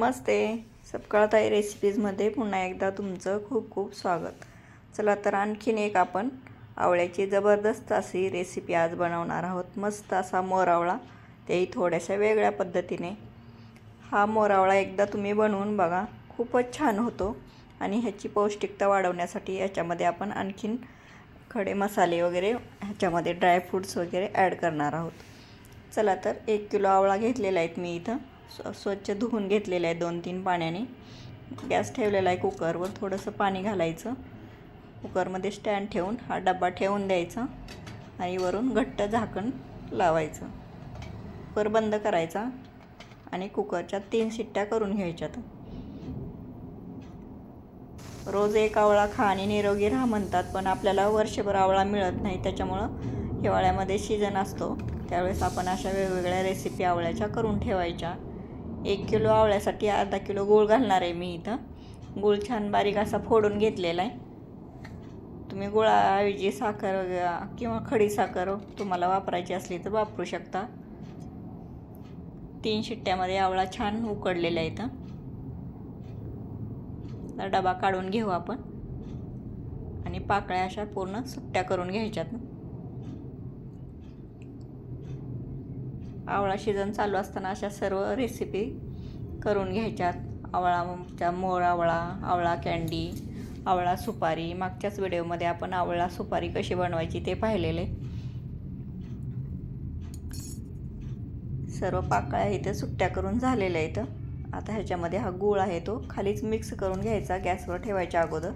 नमस्ते. सपकाळताई रेसिपीजमध्ये पुन्हा एकदा तुमचं खूप खूप स्वागत. चला तर आणखीन एक आपण आवळ्याची जबरदस्त अशी रेसिपी आज बनवणार आहोत. मस्त असा मोरावळा तेही थोड्याशा वेगळ्या पद्धतीने. हा मोरावळा एकदा तुम्ही बनवून बघा. खूपच छान होतो आणि ह्याची पौष्टिकता वाढवण्यासाठी ह्याच्यामध्ये आपण आणखीन खडे मसाले वगैरे ह्याच्यामध्ये ड्रायफ्रूट्स वगैरे ॲड करणार आहोत. चला तर एक किलो आवळा घेतलेला आहेत मी इथं. स्वच्छ धुवून घेतलेलं आहे दोन तीन पाण्याने. गॅस ठेवलेला आहे कुकरवर थोडंसं पाणी घालायचं. कुकरमध्ये स्टँड ठेवून हा डबा ठेवून द्यायचा आणि वरून घट्ट झाकण लावायचं. कुकर बंद करायचा आणि कुकरच्या तीन शिट्ट्या करून घ्यायच्यात. रोज एक आवळा खा आणि निरोगी राहा म्हणतात पण आपल्याला वर्षभर आवळा मिळत नाही त्याच्यामुळं हिवाळ्यामध्ये सीजन असतो. त्यावेळेस आपण अशा वेगवेगळ्या रेसिपी आवळ्याच्या करून ठेवायच्या. एक किलो आवळ्यासाठी अर्धा किलो गूळ घालणार आहे मी इथं. गूळ छान बारीक असा फोडून घेतलेला आहे. तुम्ही गुळाऐवजी साखर वगैरे किंवा खडी साखर तुम्हाला वापरायची असली तर वापरू शकता. तीन शिट्ट्यामध्ये आवळा छान उकडलेला आहे इथं. डबा काढून घेऊ आपण. आणि पाकळ्या अशा पूर्ण सुट्ट्या करून घ्यायच्यात. आवळा शिजन चालू असताना अशा सर्व रेसिपी करून घ्यायच्यात. आवळाच्या मोर आवळा आवळा कँडी आवळा सुपारी. मागच्याच व्हिडिओमध्ये आपण आवळा सुपारी कशी बनवायची ते पाहिलेले. सर्व पाकळ्या इथं सुट्ट्या करून झालेल्या इथं. आता ह्याच्यामध्ये हा गूळ आहे तो खालीच मिक्स करून घ्यायचा गॅसवर ठेवायच्या अगोदर.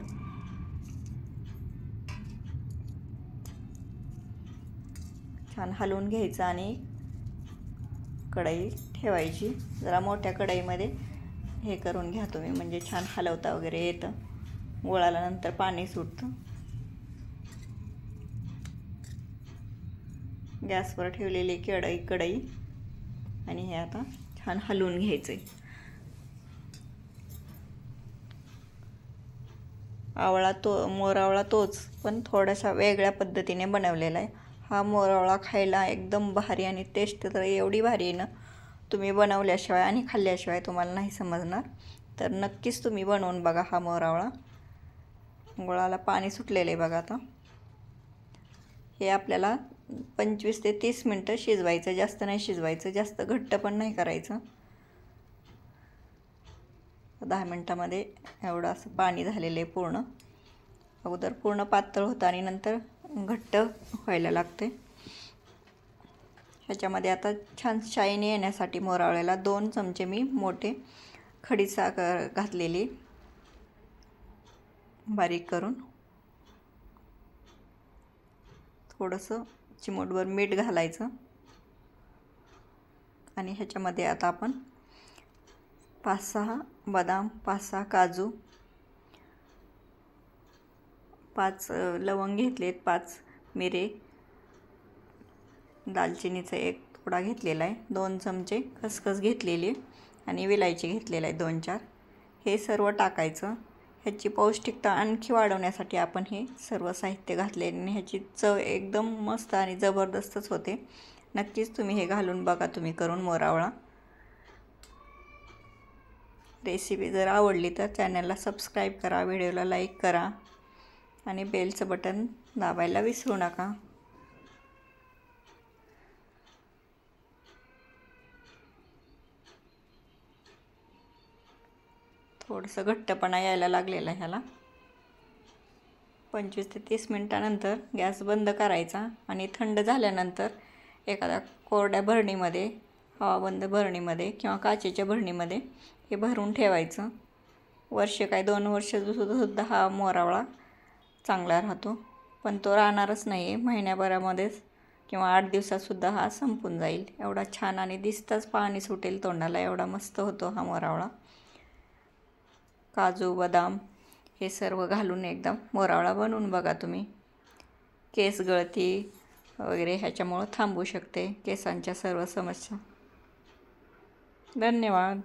छान हलवून घ्यायचं आणि कढई ठेवायची. जरा मोठ्या कढईमध्ये हे करून घ्या तुम्ही. म्हणजे छान हलवता वगैरे येतं. गोळाला नंतर पाणी सुटतं. गॅसवर ठेवलेली कढई कढई. आणि हे आता छान हलवून घ्यायचे आवळा तो मोरावळा तोच पण थोडासा वेगळ्या पद्धतीने बनवलेला आहे. हा मोरावळा खायला एकदम भारी आणि टेस्ट तर एवढी भारी आहे ना. तुम्ही बनवल्याशिवाय आणि खाल्ल्याशिवाय तुम्हाला नाही समजणार. तर नक्कीच तुम्ही बनवून बघा हा मोरावळा. गुळाला पाणी सुटलेलं आहे बघा आता. हे आपल्याला पंचवीस ते तीस मिनटं शिजवायचं जास्त नाही शिजवायचं जास्त घट्ट पण नाही करायचं. दहा मिनटामध्ये एवढं असं पाणी झालेलं आहे पूर्ण. अगोदर पूर्ण पातळ होतं आणि नंतर घट्ट व्हायला लागते. ह्याच्यामध्ये आता छान शाईनी येण्यासाठी मोरावळ्याला दोन चमचे मी मोठे खडीसाखर घातलेली. बारीक करून. थोडंसं चिमूटभर मीठ घालायचं. आणि ह्याच्यामध्ये आता आपण पाच सहा बदाम पाच सहा काजू पाच लवंग घेतलेत पाच मिरे. दालचिनीचा एक थोडा घेतलेला आहे. दोन चमचे खसखस घेतलेली आणि विलायची घेतलेला आहे दोन चार. हे सर्व टाकायचं. ह्याची पौष्टिकता आणखी वाढवण्यासाठी आपण हे सर्व साहित्य घातले आणि ह्याची चव एकदम मस्त आणि जबरदस्तच होते. नक्कीच तुम्ही हे घालून बघा तुम्ही करून मोरावळा. रेसिपी जर आवडली तर चॅनलला सबस्क्राईब करा व्हिडिओला लाईक करा. आणि बेलचं बटन दाबायला विसरू नका. थोडंसं घट्टपणा यायला लागलेला ह्याला. पंचवीस ते तीस मिनटानंतर गॅस बंद करायचा आणि थंड झाल्यानंतर एखाद्या कोरड्या भरणीमध्ये हवाबंद भरणीमध्ये किंवा काचेच्या भरणीमध्ये हे भरून ठेवायचं. वर्ष काय दोन वर्ष सुद्धा हा मोरावळा चांगला राहतो. पण तो राहणारच नाही आहे महिन्याभरामध्येच किंवा आठ दिवसातसुद्धा हा संपून जाईल. एवढा छान आणि दिसताच पाणी सुटेल तोंडाला. एवढा मस्त होतो हा मोरावळा. काजू बदाम हे सर्व घालून एकदम मोरावळा बनवून बघा तुम्ही. केस गळती वगैरे ह्याच्यामुळं थांबू शकते केसांच्या सर्व समस्या. धन्यवाद.